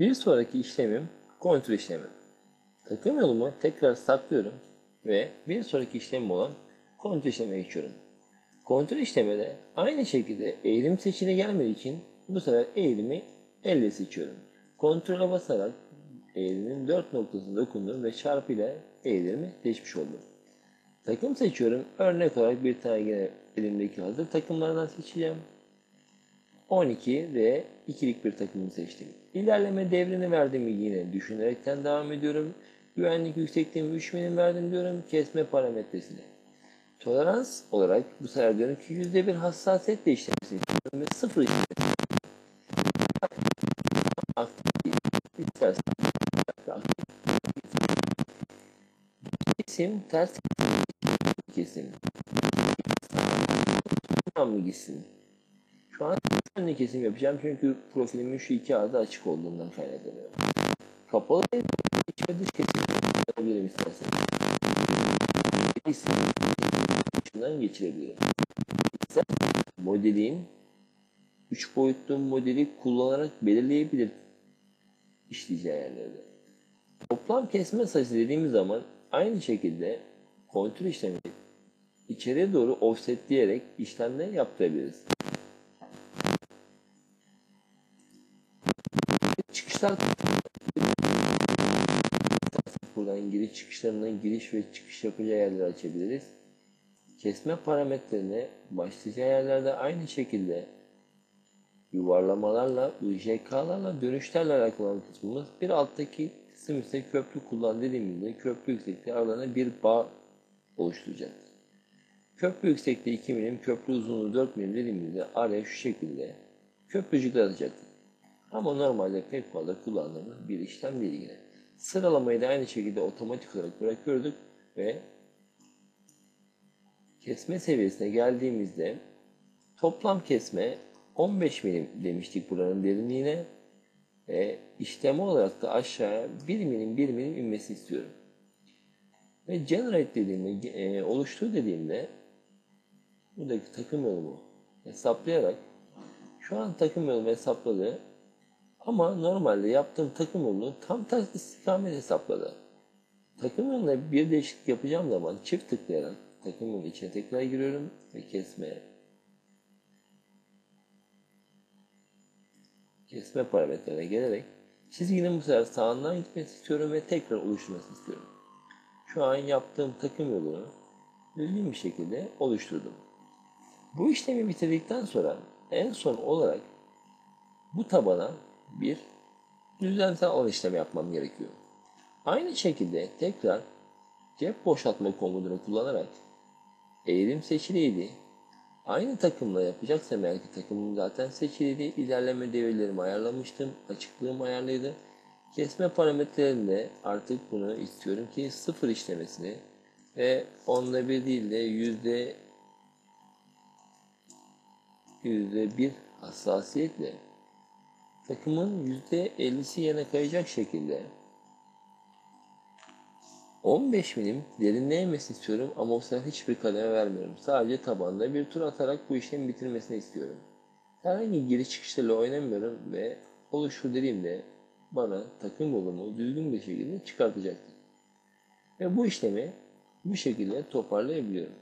Bir sonraki işlemim kontrol işlemi. Takım yolumu tekrar saklıyorum ve bir sonraki işlemim olan kontrol işlemine geçiyorum. Kontrol işlemede aynı şekilde eğilim seçili gelmediği için bu sefer eğilimi elle seçiyorum. Kontrole basarak eğilimin dört noktasına dokundum ve çarpı ile eğilimi seçmiş oldum. Takım seçiyorum. Örnek olarak bir tane yine elimdeki hazır takımlardan seçeceğim. 12 ve ikilik bir takımı seçtim. İlerleme devrini verdim yine düşünerekten devam ediyorum. Güvenlik yüksekliğimi 3 milim verdim diyorum kesme parametresine. Tolerans olarak bu sefer diyorum ki %1 hassasiyetle istiyorum ve sıfır işlemesini aktif değil. İstersen aktif kesim ters kesim tamamı gitsin. Şu an önlü kesim yapacağım çünkü profilimin şu iki adı açık olduğundan kaynaklanıyor. Kapalı iç ve dış kesim yapabilirim istersen. İsim şundan geçirebilirim. İstersen modelin 3 boyutlu modeli kullanarak belirleyebilir işleyeceği yerlerde. Toplam kesme sayısı dediğimiz zaman aynı şekilde kontrol işlemi içeriye doğru offsetleyerek işlemler yaptırabiliriz. Çıkışlar buradan giriş çıkışlarından giriş ve çıkış yapacağı yerleri açabiliriz. Kesme parametrelerine başlayacağı yerlerde aynı şekilde yuvarlamalarla, UJK'larla, dönüşlerle alakalı kısmımız bir alttaki kısım ise köprü kullan dediğimizde köprü yüksekliği aralarında bir bağ oluşturacak. Köprü yüksekliği 2 milim, köprü uzunluğu 4 milim dediğimizde araya şu şekilde köprücükler atacaktır. Ama normalde pek fazla kullandığımız bir işlem değil yine. Sıralamayı da aynı şekilde otomatik olarak bırakıyorduk ve kesme seviyesine geldiğimizde toplam kesme 15 milim demiştik buranın derinliğine ve işlemi olarak da aşağıya 1 milim 1 milim inmesi istiyorum. Ve generate dediğimde, e, oluştur dediğimde buradaki takım yolumu hesaplayarak şu an takım yolumu hesapladı ama normalde yaptığım takım yolunu tam ters istikamet hesapladı. Takım yoluna bir değişiklik yapacağım zaman çift tıklayarak takım yolu içine tekrar giriyorum ve kesmeye kesme parametrelerine gelerek çizginin bu sefer sağından gitmesi istiyorum ve tekrar oluşturmasını istiyorum. Şu an yaptığım takım yolunu düzgün bir şekilde oluşturdum. Bu işlemi bitirdikten sonra en son olarak bu tabana bir düzlemsel alan işlemi yapmam gerekiyor. Aynı şekilde tekrar cep boşaltma komutunu kullanarak eğilim seçiliydi. Aynı takımla yapacaksam eğer ki takımım zaten seçiliydi. İlerleme devirlerimi ayarlamıştım. Açıklığım ayarlıydı. Kesme parametrelerinde artık bunu istiyorum ki sıfır işlemesini ve onda bir değil de yüzde yüzde bir hassasiyetle takımın yüzde ellisi yerine kayacak şekilde 15 milim derinliğe inmesini istiyorum ama o sefer hiçbir kademe vermiyorum. Sadece tabanda bir tur atarak bu işlemi bitirmesini istiyorum. Herhangi giriş çıkışlarla oynamıyorum ve oluştur dediğimde bana takım yolumu düzgün bir şekilde çıkartacaktır. Ve bu işlemi bu şekilde toparlayabiliyorum.